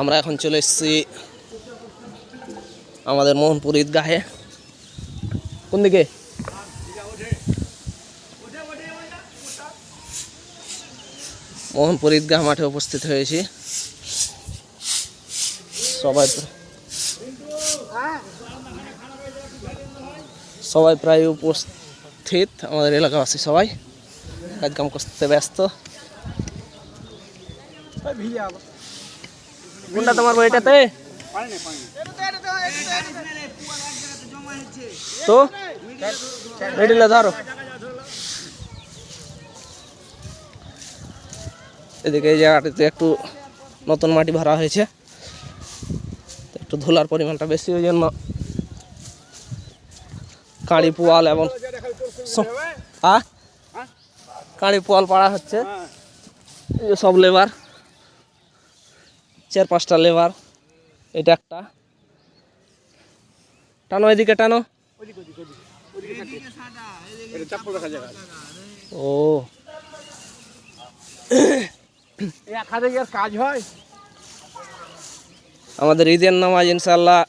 আমরা এখন চলে এসেছি আমাদের মোহনপুর ঈদগাহে। কোন দিকে? মোহনপুর ঈদগাহ মাঠে উপস্থিত হয়েছি। সবাই সবাই প্রায় উপস্থিত, আমাদের এলাকাবাসী সবাই। কাজকাম করতে ব্যস্ত। কোনটা তোমার বইটাতে তো রেডিলে ধরো। এদিকে এই জায়গাটিতে একটু নতুন মাটি ভরা হয়েছে। একটু ধুলার পরিমাণটা বেশি ওই জন্য কাঁড়ি, পোয়াল এবং আ কাঁড়ি, পোয়াল পাড়া হচ্ছে। সব লেবার। চার পাঁচটা লেবার, এটা একটা। টানো এদিকে, টানো। ও। কাজ হয় আমাদের ঈদের নামাজ ইনশাল্লাহ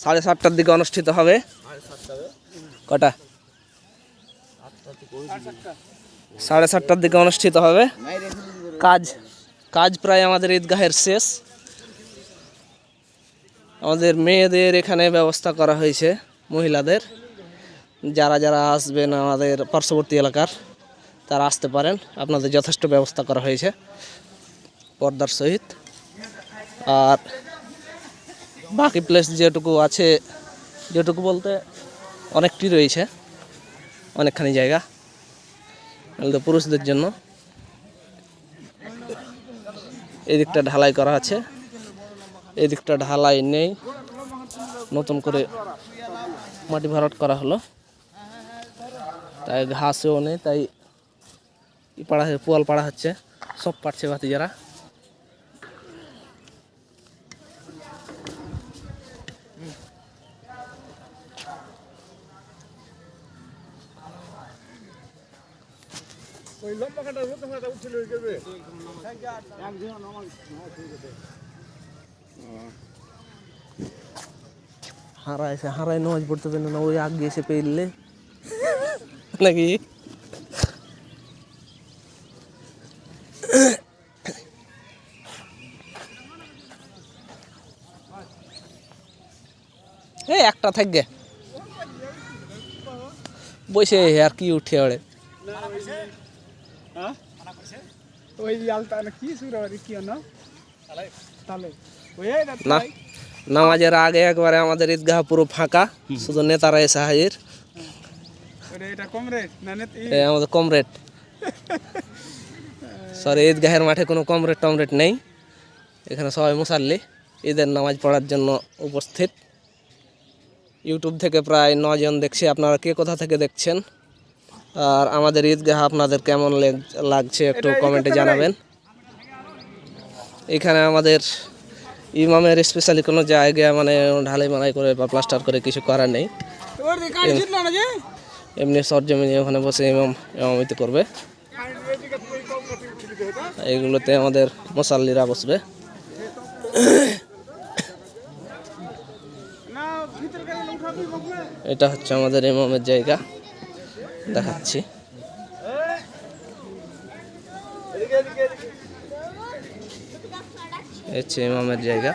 সাড়ে সাতটার দিকে অনুষ্ঠিত হবে। কটা? সাড়ে সাতটার দিকে অনুষ্ঠিত হবে। কাজ। কাজ প্রায় আমাদের ঈদগাহের শেষ। আমাদের মেয়েদের এখানে ব্যবস্থা করা হয়েছে, মহিলাদের। যারা যারা আসবেন আমাদের পার্শ্ববর্তী এলাকার, তারা আসতে পারেন। আপনাদের যথেষ্ট ব্যবস্থা করা হয়েছে পর্দার সহিত। আর বাকি প্লেস যেটুকু আছে, যেটুকু বলতে অনেকটি রয়েছে, অনেকখানি জায়গা। পুরুষদের জন্য। এদিকটা ঢালাই করা আছে। এদিকটা ঢালাই নেই। নতুন করে মাটি ভরাট করা হলো। তাই ঘাসেও নেই, তাই পাড়া পোয়াল পাড়া হচ্ছে। সব পাড়ছে বাতি ওই লম্বা কাটা রোদ কাটা উঠছিল ওই করবে হারায় এসে হারায় নামাজ পড়তে পারে না ওই আগে এসে পেলে নাকি এই একটা থাকবে বসে আর কি উঠে ওড়ে ওই আলতা না কি সুর কি না তালে। ওই না নামাজের আগে একবারে আমাদের ঈদগাহ পুরো ফাঁকা শুধু নেতারা এসে হাজির। ওরে এটা কমরেড না নে এই আমাদের কম রেট সরি ঈদগাহের মাঠে কোনো কম রেট টম রেট নেই। এখানে সবাই মুসাল্লি। ঈদের নামাজ পড়ার জন্য উপস্থিত। ইউটিউব থেকে প্রায় নজন দেখছি। আপনারা কে কোথা থেকে দেখছেন? আর আমাদের ঈদগাহ আপনাদের কেমন লেগ- লাগছে একটু কমেন্টে জানাবেন। এখানে আমাদের ইমামের স্পেশালি কোনো জায়গা মানে ঢালাই মালাই করে বা প্লাস্টার করে কিছু করার নেই। এমনি সরজমিনে ওখানে বসে ইমাম ইমামিতি করবে। এইগুলোতে আমাদের মশাল্লিরা বসবে। এটা হচ্ছে আমাদের ইমামের জায়গা। দেখাচ্ছি। হচ্ছে ইমামের জায়গা।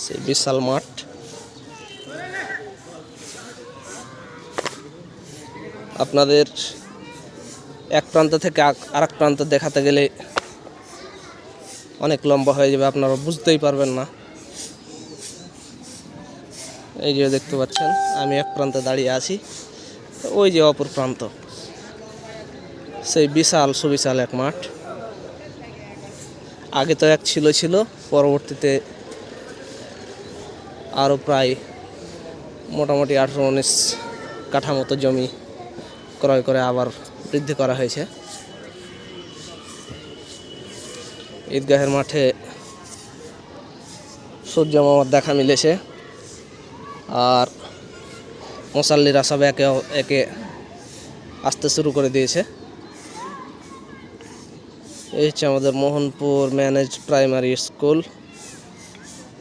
সে বিশাল মাঠ। আপনাদের এক প্রান্ত থেকে আরেক প্রান্ত দেখাতে গেলে অনেক লম্বা হয়ে যাবে, আপনারা বুঝতেই পারবেন না। এই যে দেখতে পাচ্ছেন, আমি এক প্রান্তে দাঁড়িয়ে আছি ওই যে অপর প্রান্ত। সেই বিশাল সুবিশাল এক মাঠ। আগে তো এক ছিল ছিল, পরবর্তীতে আরও প্রায় মোটামুটি আঠেরো উনিশ কাঠা মতো জমি ক্রয় করে আবার বৃদ্ধি করা হয়েছে। ঈদগাহের মাঠে সূর্য মামার দেখা মিলেছে। আর মশাল্লিরা সব একে একে আসতে শুরু করে দিয়েছে। এই হচ্ছে আমাদের মোহনপুর ম্যানেজ প্রাইমারি স্কুল।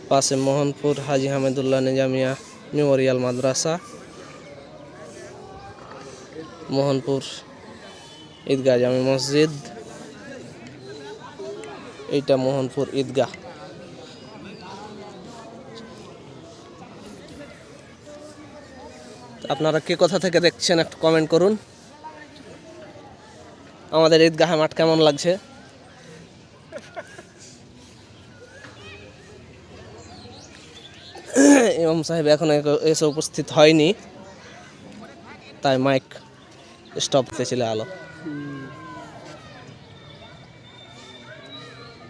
পাশে মোহনপুর হাজি হামিদুল্লাহ নিজামিয়া মেমোরিয়াল মাদ্রাসা। মোহনপুর ঈদগাহ জামি মসজিদ। এইটা মোহনপুর ঈদগাহ। আপনারা কে কোথা থেকে দেখছেন একটু কমেন্ট করুন। আমাদের ঈদগাহ মাঠ কেমন লাগছে? ইমাম সাহেব এখন এসে উপস্থিত হয়নি। তাই মাইক স্টপ ছিল আলো।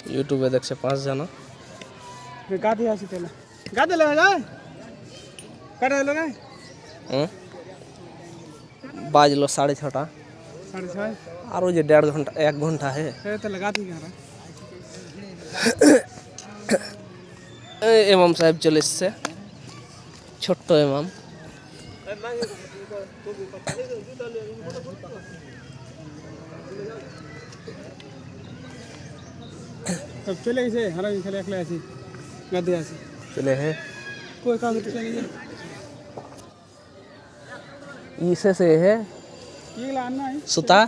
ইউটিউবে দেখছে পাঁচ জানা গাধি আছি তাহলে গাধি লেগে যায় কাটা এলো না হুম? বাজলো সাড়ে ছটা সাড়ে ছয় আর ওই যে দেড় ঘণ্টা এক ঘণ্টা হে সে তাহলে গাধি কারা এই ইমাম সাহেব চলে এসছে ছোট্ট ইমাম চলে গেছে হারা খেলে একলা আছি গাধি আছি চলে হে কই কাজ চলে গেছে ইসে से है এগুলা আর নাই सुता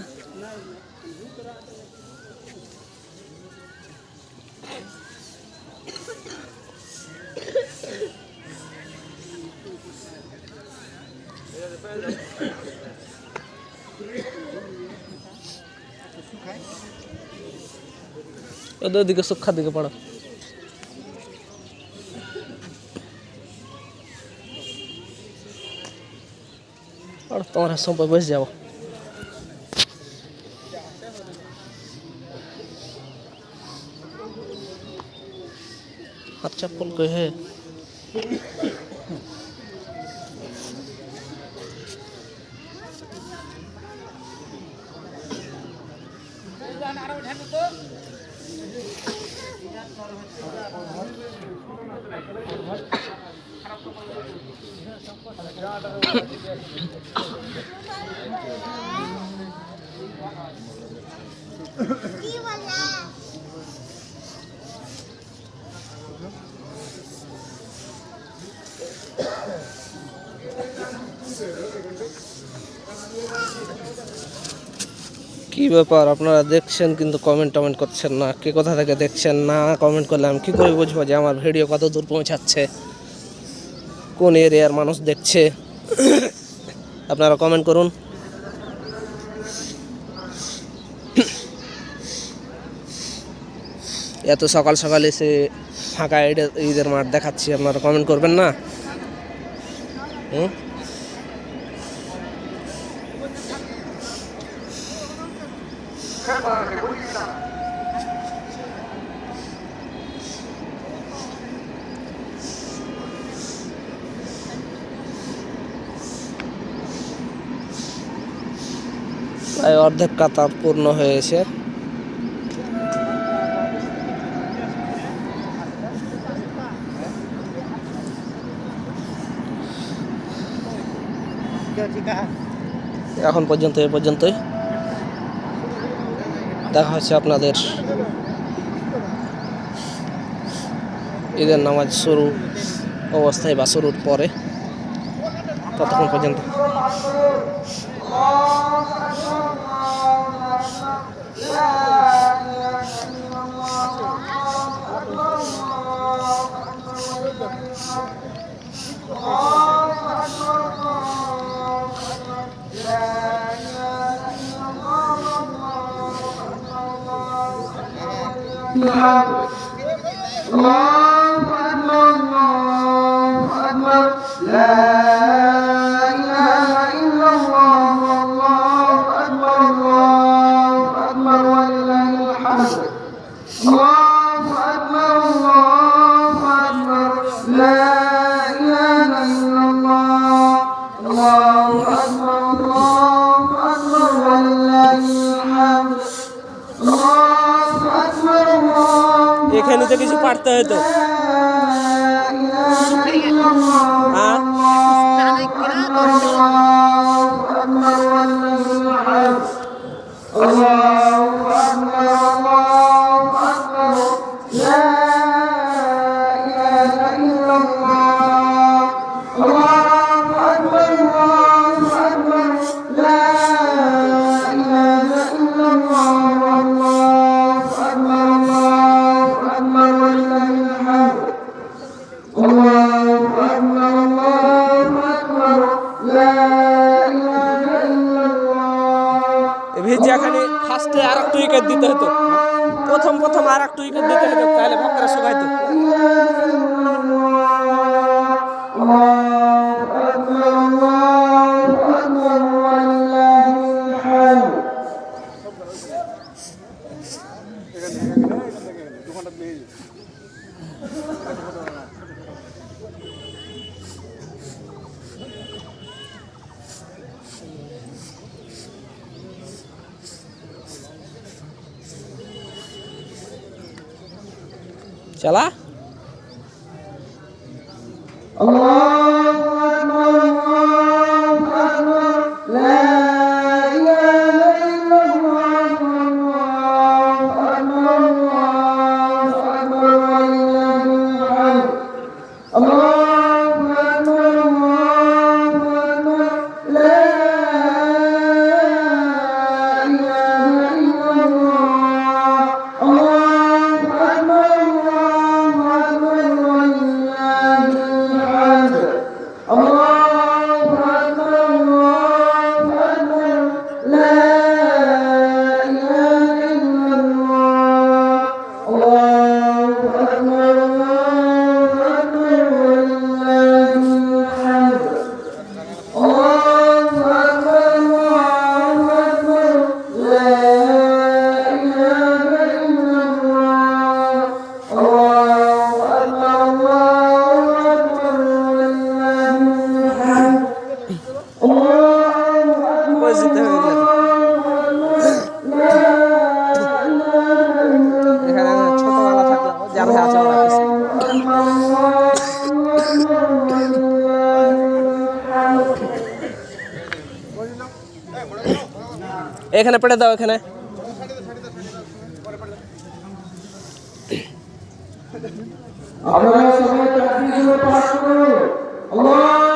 ओदे दिखे सुखा दिखे पड़ो और तोरे सब बस जाओ हाथ चप्पल कहे Thank. কি ব্যাপার? আপনারা দেখছেন কিন্তু কমেন্ট টমেন্ট করছেন না। কে কোথা থেকে দেখছেন না কমেন্ট করলে আমি কী করে বুঝব যে আমার ভিডিও কত দূর পৌঁছাচ্ছে? কোন এরিয়ার মানুষ দেখছে? আপনারা কমেন্ট করুন। এত সকাল সকাল এসে ফাঁকা ঈদের মাঠ দেখাচ্ছি, আপনারা কমেন্ট করবেন না? হুম? প্রায় অর্ধেক কাতার পূর্ণ হয়েছে এখন পর্যন্ত, এ পর্যন্তই। দেখা হচ্ছে আপনাদের। ঈদের নামাজ শুরু অবস্থায় বা শুরুর পরে, ততক্ষণ পর্যন্ত। এখানে তো কিছু পারতে হতো Vai lá? এখানে পেটে দাও এখানে। আমরা সবাই তাকবীর করে পাঠ করো। আল্লাহ!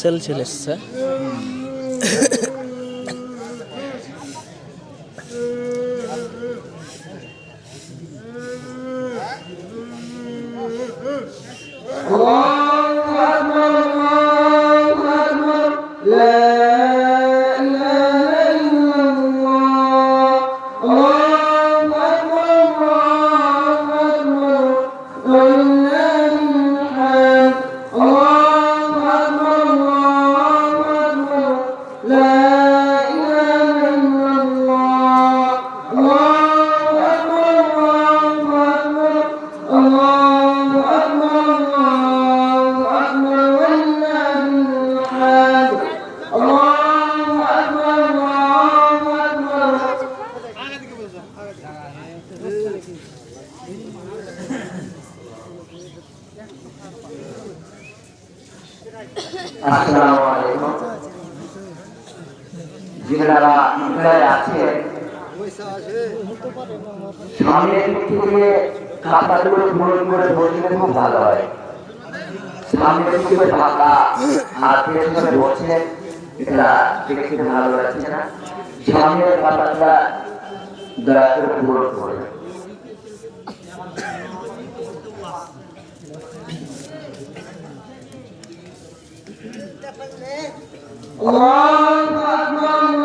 సెల్ చెల్లిస్తా Oh! মানুষকে ঢাকা আত্মীয় স্বজন বলছে এটা দেখতে ভালো লাগছে না সামনের পাতাটা দয়া করে পূরণ করবে Allah